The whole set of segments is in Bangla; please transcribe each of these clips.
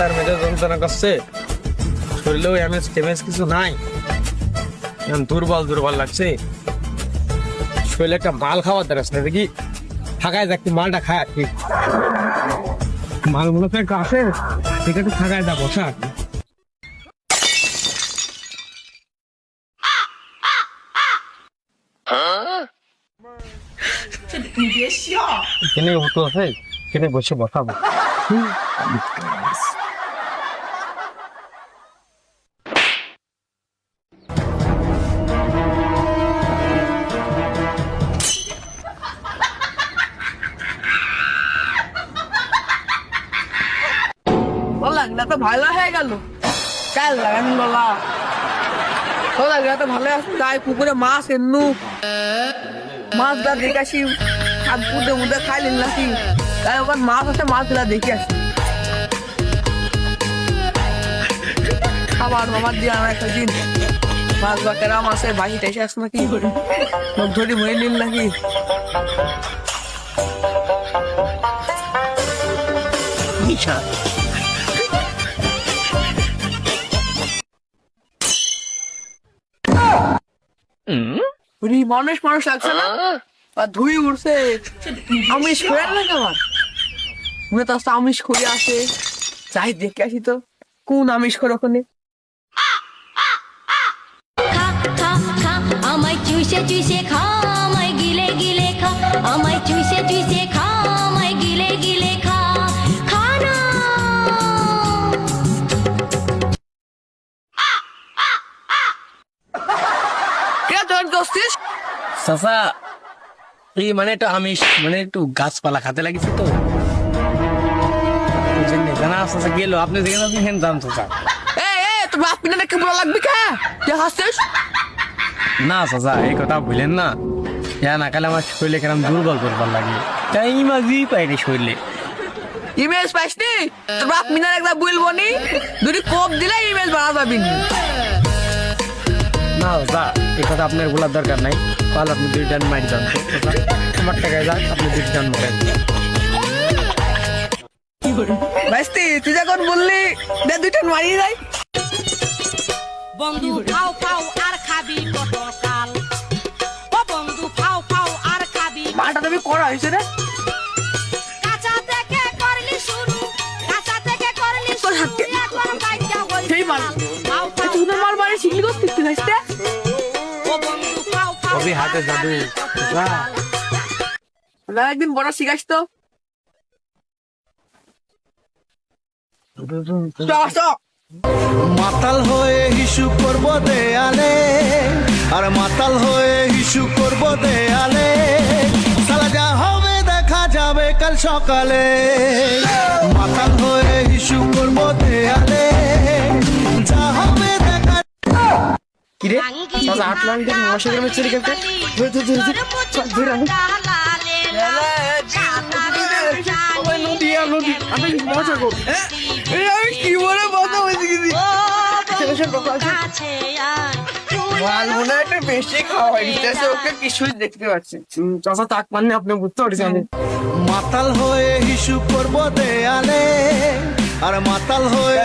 মাথার মেঝে যন্ত্রণা করছে। শরীরেও এমএস টেমএস কিছু নাই। এখন দুর্বল দুর্বল লাগছে। শরীরে একটা মাল খাওয়ার দরকার না দেখি। থাকায় যাক মালটা খায় আর কি। মালগুলো তো একটু আসে ঠিক আছে থাকায় বসা আর কি। এখানে হতো আছে এখানে বসে বসাবো। না তো ভালো হয়ে গেল। কাল লাগান বলা। না তো ভালো আছে, তাই পুকুরে মাছ এন্নু মাছ গা দেখে আসি হাত পুঁতে মুদে খাই নিল নাকি তাই ওখানে মাছ আছে, মাছগুলা দেখে আসি। খাবার মামার দিয়ে আমার একটা দিন মাছ বা কেরাম আছে বাড়িতে এসে আস নাকি সব ধরি মরে নিল নাকি ওরে মানুষ মানুষ লাগছে না? আর ধুই উঠছে আমিষ করে না আমার মনে তো আমিষ করে আসে। যাই দেখে আসি তো কোন আমিষ করে ওখানে? আমায় চুষে চুষে খা আমায় গিলে গিলে খা আমায় চুষে চুষে খা। তোর দোস্তিস চাচা এই মানে একটু আমিষ মানে একটু গাছপালা খাতে লাগিছে তো। জানা চাচা গেল আপনি যেখানে আপনি হেন দাম চাচা। এ এ তোর বাপ পিনা দেখে বলা লাগবে কে? কে হাসছিস? না চাচা এই কথা ভুলেন না। ইয়া না কালে আমার শরীরে কেরম দুর্বল দুর্বল লাগে। তাই মাঝি পাই রে শরীরে। ইমেজ পাইসনি? তোর বাপ মিনার একবার বলব নি? দুটি কোপ দিলে ইমেজ বাড়া যাবি নি চাচা এই কথা আপনার বলার দরকার নাই। কাল আপনি দুই টান মারি যান আমার টাকায় যাক আপনি দুই মারেন ভাইস্তি তুই যখন বললি দে দুইটা মারিয়ে যাই বন্ধু ফাও ফাও আর খাবি পটল কাল ও বন্ধু ফাও ফাও আর খাবি। মাটা তুমি করা হয়েছে রে। কাঁচা থেকে করলি শুরু কাঁচা থেকে করলি শুরু হাতে- এখন বাইকা হইছে সেই মাল। ফাও ফাও তুই তো মার মারি শিখলি করতে তুই ভাইস্তে? কবি হাতে জাদু। না একদিন বড় শিখাইস তো। মাতাল হয়ে হিসু করব দেয়ালে আর মাতাল হয়ে হিসু করব দেয়ালে। সালা যা হবে দেখা যাবে কাল সকালে। কিরে? চাচা আটলান্টিক মহাসাগরের চুরি করতে ধরে ধরে ধরে ধরে চল, ধরে আনো। নদী আর নদী আমি মজা আমি কি বলে কথা বলছি কিন্তু মাল একটু বেশি খাওয়া গেছে ওকে কিছুই দেখতে পাচ্ছি। তাক আপনি বুঝতে পারছেন আমি। মাতাল হয়ে হিসু করব দেয়ালে আর মাতাল হয়ে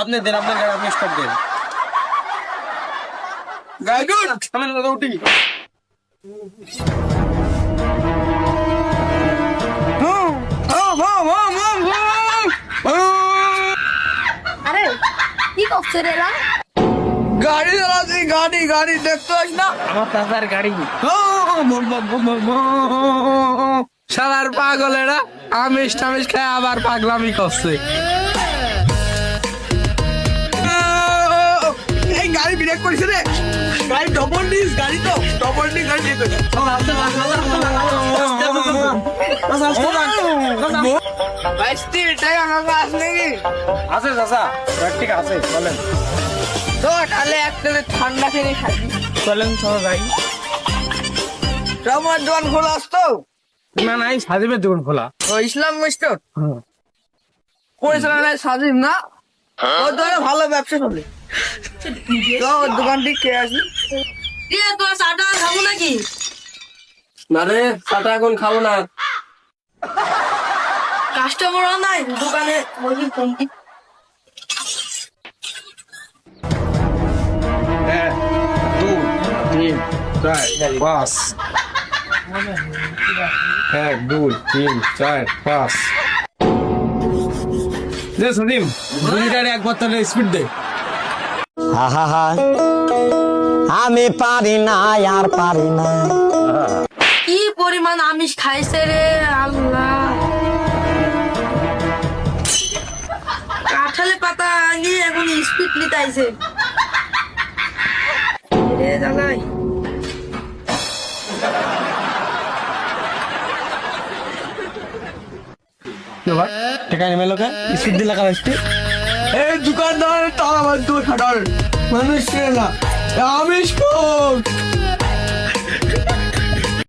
আপনি দেন আপনার গাড়ি আপনি স্টপ দেন। গাইডুন আমি দাদা উঠি। আরে কি করছে রে গাড়ি চালাচ্ছি গাড়ি গাড়ি দেখতে পাস না? আমার চাচার গাড়ি। সালার পাগল এরা আমিষ টামিষ খায় আবার পাগলামি করছে। আছে চাচা ঠিক আছে চলেন তো তাহলে এক প্লেট ঠান্ডা কিনে খাই চলেন চলো যাই তোমার দোকান খোলা আসতো না নাই সাজিবের দোকান খোলা ও ইসলাম মিস্টার পরিচালনায় স্বাধীন না ওর দোকানে ভালো ব্যবসা চলে তো দোকানটি কে আছে চাটা খাব নাকি? না রে চাটা এখন খাব না। কাস্টমার নাই দোকানে এক দুই তিন চার পাঁচ। এক দুই তিন চার পাঁচ। দে সন্দীপ দুই লিটারে এক বোতলে স্পিড দে। আহা আমি পারি না আর পারি না। কি পরিমাণ আমিষ খাইছে রে আল্লাহ। কাঁঠালে পাতা আগে এখন স্পিড নিতে আইছে রে জানাই টাকা নেবে লোকে? স্পিড দিলে কাগজটি এই দোকানদার টাকা আমার মানুষ ছিল না আমিষ খুব